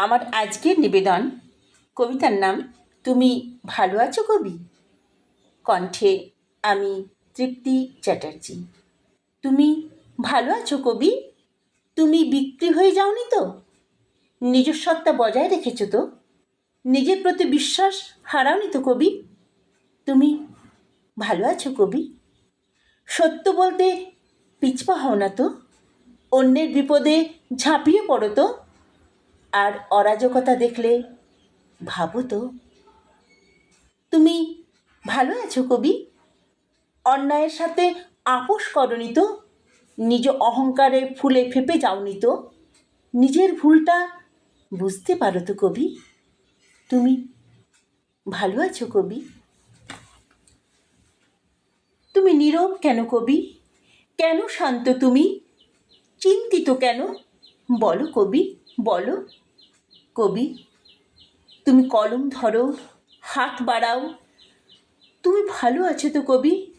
আমার আজকের নিবেদন কবিতার নাম, তুমি ভালো আছো কবি? কণ্ঠে আমি তৃপ্তি চ্যাটার্জি। তুমি ভালো আছো কবি? তুমি বিক্রি হয়ে যাওনি তো? নিজস্বত্বা বজায় রেখেছো তো? নিজের প্রতি বিশ্বাস হারাওনি তো কবি? তুমি ভালো আছো কবি? সত্য বলতে পিছপা হও না তো? অন্যের বিপদে ঝাঁপিয়ে পড়ো তো? আর অরাজকতা দেখলে ভাবো তো। তুমি ভালো আছো কবি? অন্যায়ের সাথে আপোষ করনি তো? নিজ অহংকারে ফুলে ফেপে যাওনি তো? নিজের ভুলটা বুঝতে পারো তো কবি? তুমি ভালো আছো কবি? তুমি নীরব কেন কবি? কেন শান্ত তুমি? চিন্তিত কেন? বলো কবি বলো। কবি, তুমি কলম ধরো, হাত বাড়াও। তুমি ভালো আছো তো কবি?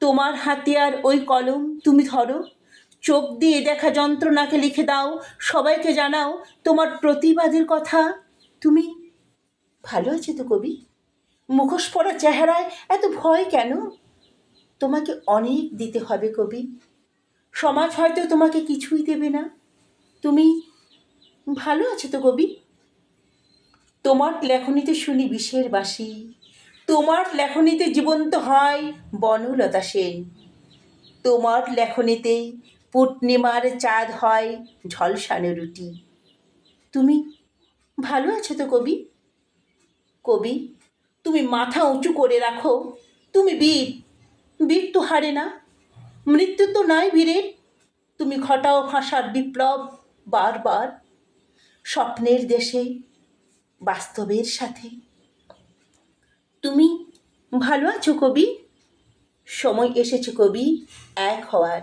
তোমার হাতে আর ওই কলম তুমি ধরো। চোখ দিয়ে দেখা যন্ত্রণাকে লিখে দাও, সবাইকে জানাও তোমার প্রতিবাদের কথা। তুমি ভালো আছো তো কবি? মুখোশ পরা চেহারায় এত ভয় কেন? তোমাকে অনেক দিতে হবে কবি। সমাজ হয়তো তোমাকে কিছুই দেবে না। তুমি ভালো আছো তো কবি তোমার লেখনীতে শুনি বিষের বাসি, তোমার লেখনীতে জীবন্ত হয় বনলতা সেন। তোমার লেখনীতে পূর্ণিমার চাঁদ হয় ঝলসানো রুটি। তুমি ভালো আছো তো কবি কবি তুমি মাথা উঁচু করে রাখো, তুমি বীর বীর তো হারে না, মৃত্যু তো নয় বীরের তুমি ঘটাও ভাষার বিপ্লব বারবার স্বপ্নের দেশে, বাস্তবের সাথে। তুমি ভালো আছো কবি? সময় এসেছে কবি, এক হওয়ার।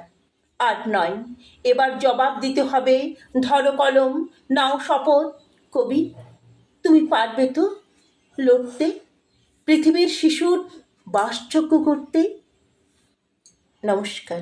আর নয়, এবার জবাব দিতে হবে, ধরো কলম, নাও শপথ। কবি, তুমি পারবে তো লড়তে? পৃথিবীর শিশুর বাসযোগ্য করতে? নমস্কার।